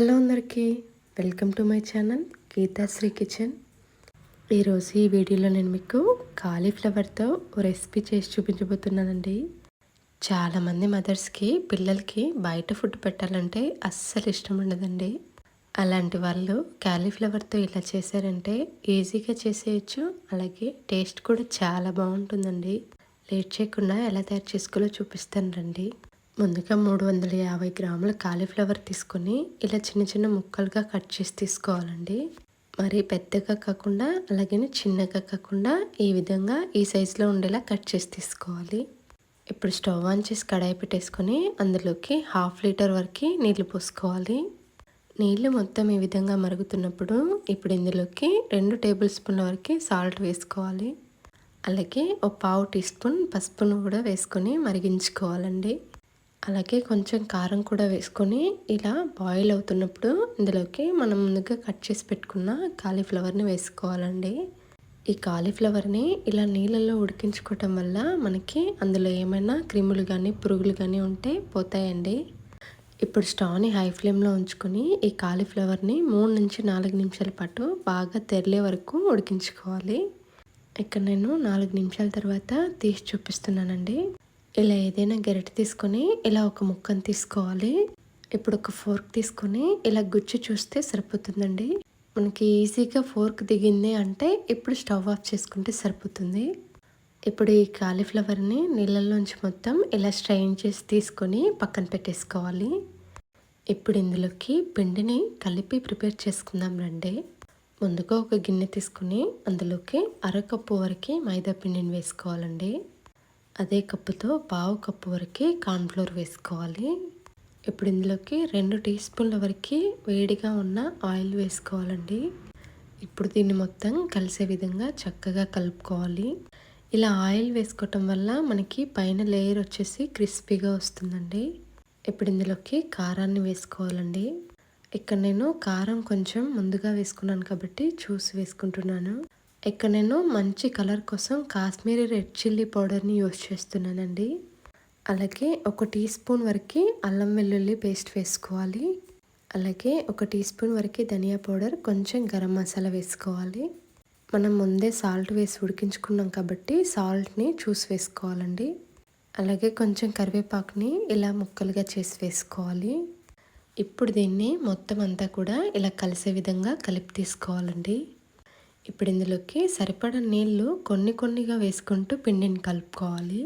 Hello అందరికీ welcome to my channel Geethasri kitchen. ఈరోజు ఈ వీడియోలో నేను మీకు కాలీఫ్లవర్తో రెసిపీ చేసి చూపించబోతున్నానండి. చాలామంది మదర్స్కి పిల్లలకి బయట ఫుడ్ పెట్టాలంటే అస్సలు ఇష్టం ఉండదండి. అలాంటి వాళ్ళు కాలీఫ్లవర్తో ఇలా చేశారంటే ఈజీగా చేసేయచ్చు అలాగే టేస్ట్ కూడా చాలా బాగుంటుందండి. లేట్ చేయకుండా ఎలా తయారు చేసుకోవాలో చూపిస్తాను రండి. ముందుగా మూడు వందల యాభై గ్రాముల కాలీఫ్లవర్ తీసుకొని ఇలా చిన్న చిన్న ముక్కలుగా కట్ చేసి తీసుకోవాలండి. మరి పెద్దగా కాకుండా అలాగే చిన్నగా కాకుండా ఈ విధంగా ఈ సైజులో ఉండేలా కట్ చేసి తీసుకోవాలి. ఇప్పుడు స్టవ్ ఆన్ చేసి కడాయి పెట్టేసుకొని అందులోకి హాఫ్ లీటర్ వరకు నీళ్ళు పోసుకోవాలి. నీళ్ళు మొత్తం ఈ విధంగా మరుగుతున్నప్పుడు ఇప్పుడు ఇందులోకి రెండు టేబుల్ స్పూన్ల వరకు సాల్ట్ వేసుకోవాలి. అలాగే ఒక పావు టీ స్పూన్ పసుపును కూడా వేసుకొని మరిగించుకోవాలండి. అలాగే కొంచెం కారం కూడా వేసుకొని ఇలా బాయిల్ అవుతున్నప్పుడు ఇందులోకి మనం ముందుగా కట్ చేసి పెట్టుకున్న కాలీఫ్లవర్ని వేసుకోవాలండి. ఈ కాలీఫ్లవర్ని ఇలా నీళ్ళల్లో ఉడికించుకోవటం వల్ల మనకి అందులో ఏమైనా క్రిములు కానీ పురుగులు కానీ ఉంటే పోతాయండి. ఇప్పుడు స్టవ్ని హై ఫ్లేమ్లో ఉంచుకొని ఈ కాలీఫ్లవర్ని మూడు నుంచి నాలుగు నిమిషాల పాటు బాగా తెరలే వరకు ఉడికించుకోవాలి. ఇక్కడ నేను నాలుగు నిమిషాల తర్వాత తీసి చూపిస్తున్నానండి. ఇలా ఏదైనా గరిటె తీసుకొని ఇలా ఒక ముక్కను తీసుకోవాలి. ఇప్పుడు ఒక ఫోర్క్ తీసుకొని ఇలా గుచ్చి చూస్తే సరిపోతుందండి. మనకి ఈజీగా ఫోర్క్ దిగింది అంటే ఇప్పుడు స్టవ్ ఆఫ్ చేసుకుంటే సరిపోతుంది. ఇప్పుడు ఈ కాలీఫ్లవర్ని నీళ్ళల్లోంచి మొత్తం ఇలా స్ట్రైన్ చేసి తీసుకొని పక్కన పెట్టేసుకోవాలి. ఇప్పుడు ఇందులోకి పిండిని కలిపి ప్రిపేర్ చేసుకుందాం రండి. ముందుగా ఒక గిన్నె తీసుకుని అందులోకి అరకప్పు వరకు మైదా పిండిని వేసుకోవాలండి. అదే కప్పుతో పావు కప్పు వరకు కార్న్ఫ్లోర్ వేసుకోవాలి. ఇప్పుడు ఇందులోకి రెండు టీ స్పూన్ల వరకు వేడిగా ఉన్న ఆయిల్ వేసుకోవాలండి. ఇప్పుడు దీన్ని మొత్తం కలిసే విధంగా చక్కగా కలుపుకోవాలి. ఇలా ఆయిల్ వేసుకోవటం వల్ల మనకి పైన లేయర్ వచ్చేసి క్రిస్పీగా వస్తుందండి. ఇప్పుడు ఇందులోకి కారాన్ని వేసుకోవాలండి. ఇక్కడ నేను కారం కొంచెం ముందుగా వేసుకున్నాను కాబట్టి చూసి వేసుకుంటున్నాను. ఇక్కడ నేను మంచి కలర్ కోసం కాశ్మీరీ రెడ్ చిల్లీ పౌడర్ని యూస్ చేస్తున్నానండి. అలాగే ఒక టీ స్పూన్ వరకు అల్లం వెల్లుల్లి పేస్ట్ వేసుకోవాలి. అలాగే ఒక టీ స్పూన్ వరకు ధనియా పౌడర్ కొంచెం గరం మసాలా వేసుకోవాలి. మనం ముందే సాల్ట్ వేసి ఉడికించుకున్నాం కాబట్టి సాల్ట్ని చూసి వేసుకోవాలండి. అలాగే కొంచెం కరివేపాకుని ఇలా ముక్కలుగా చేసి వేసుకోవాలి. ఇప్పుడు దీన్ని మొత్తం అంతా కూడా ఇలా కలిసే విధంగా కలిపి తీసుకోవాలండి. ఇప్పుడు ఇందులోకి సరిపడ నీళ్ళు కొన్ని కొన్నిగా వేసుకుంటూ పిండిని కలుపుకోవాలి.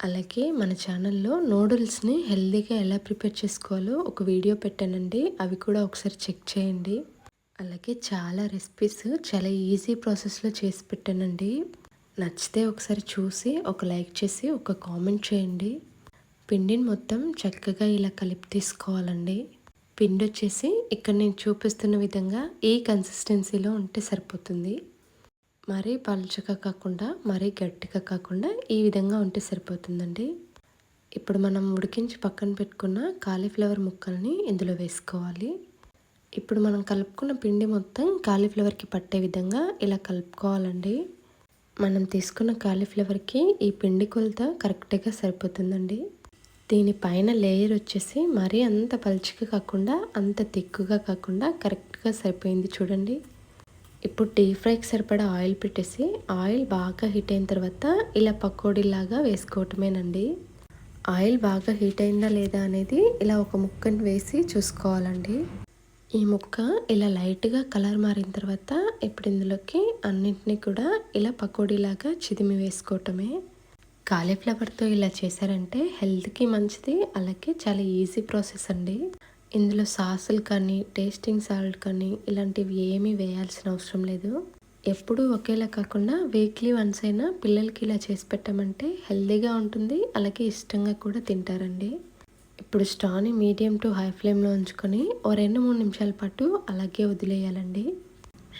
అలాగే మన ఛానల్లో నూడిల్స్ని హెల్తీగా ఎలా ప్రిపేర్ చేసుకోవాలో ఒక వీడియో పెట్టానండి. అవి కూడా ఒకసారి చెక్ చేయండి. అలాగే చాలా రెసిపీస్ చాలా ఈజీ ప్రాసెస్లో చేసి పెట్టానండి. నచ్చితే ఒకసారి చూసి ఒక లైక్ చేసి ఒక కామెంట్ చేయండి. పిండిని మొత్తం చక్కగా ఇలా కలిపి తీసుకోవాలండి. పిండి వచ్చేసి ఇక్కడ నేను చూపిస్తున్న విధంగా ఈ కన్సిస్టెన్సీలో ఉంటే సరిపోతుంది. మరీ పలుచగా కాకుండా మరీ గట్టిగా కాకుండా ఈ విధంగా ఉంటే సరిపోతుందండి. ఇప్పుడు మనం ఉడికించి పక్కన పెట్టుకున్న కాలీఫ్లవర్ ముక్కల్ని ఇందులో వేసుకోవాలి. ఇప్పుడు మనం కలుపుకున్న పిండి మొత్తం కాలీఫ్లవర్కి పట్టే విధంగా ఇలా కలుపుకోవాలండి. మనం తీసుకున్న కాలీఫ్లవర్కి ఈ పిండి కొలత కరెక్ట్గా సరిపోతుందండి. దీనిపైన లేయర్ వచ్చేసి మరీ అంత పలుచగా కాకుండా అంత తిక్కుగా కాకుండా కరెక్ట్గా సరిపోయింది చూడండి. ఇప్పుడు డీప్ ఫ్రైకి సరిపడా ఆయిల్ పెట్టేసి ఆయిల్ బాగా హీట్ అయిన తర్వాత ఇలా పకోడీలాగా వేసుకోవటమేనండి. ఆయిల్ బాగా హీట్ అయిందా లేదా అనేది ఇలా ఒక ముక్కను వేసి చూసుకోవాలండి. ఈ ముక్క ఇలా లైట్గా కలర్ మారిన తర్వాత ఇప్పుడు ఇందులోకి అన్నింటినీ కూడా ఇలా పకోడీలాగా చిదిమి వేసుకోవటమే. కాలీఫ్లవర్తో ఇలా చేశారంటే హెల్త్కి మంచిది అలాగే చాలా ఈజీ ప్రాసెస్ అండి. ఇందులో సాసులు కానీ టేస్టింగ్ సాల్ట్ కానీ ఇలాంటివి ఏమీ వేయాల్సిన అవసరం లేదు. ఎప్పుడూ ఒకేలా కాకుండా వీక్లీ వన్స్ అయినా పిల్లలకి ఇలా చేసి పెట్టామంటే హెల్తీగా ఉంటుంది అలాగే ఇష్టంగా కూడా తింటారండి. ఇప్పుడు స్టవ్ని మీడియం టు హై ఫ్లేమ్లో ఉంచుకొని ఓ రెండు మూడు నిమిషాల పాటు అలాగే వదిలేయాలండి.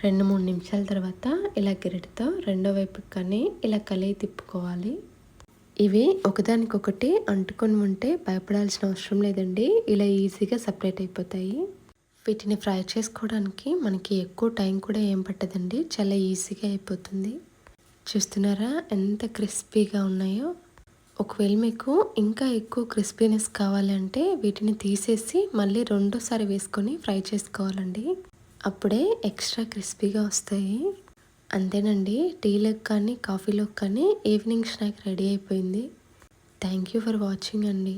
రెండు మూడు నిమిషాల తర్వాత ఇలా గిరిటితో రెండో వైపుకి కానీ ఇలా కలిగి తిప్పుకోవాలి. ఇవి ఒకదానికొకటి అంటుకొని ఉంటే భయపడాల్సిన అవసరం లేదండి. ఇలా ఈజీగా సపరేట్ అయిపోతాయి. వీటిని ఫ్రై చేసుకోవడానికి మనకి ఎక్కువ టైం కూడా ఏం పట్టదండి. చాలా ఈజీగా అయిపోతుంది. చూస్తున్నారా ఎంత క్రిస్పీగా ఉన్నాయో. ఒకవేళ మీకు ఇంకా ఎక్కువ క్రిస్పీనెస్ కావాలంటే వీటిని తీసేసి మళ్ళీ రెండోసారి వేసుకొని ఫ్రై చేసుకోవాలండి. అప్పుడే ఎక్స్ట్రా క్రిస్పీగా వస్తాయి. అంతేనండి. టీలోకి కానీ కాఫీలోకి కానీ ఈవినింగ్ స్నాక్ రెడీ అయిపోయింది. థ్యాంక్ యూ ఫర్ వాచింగ్ అండి.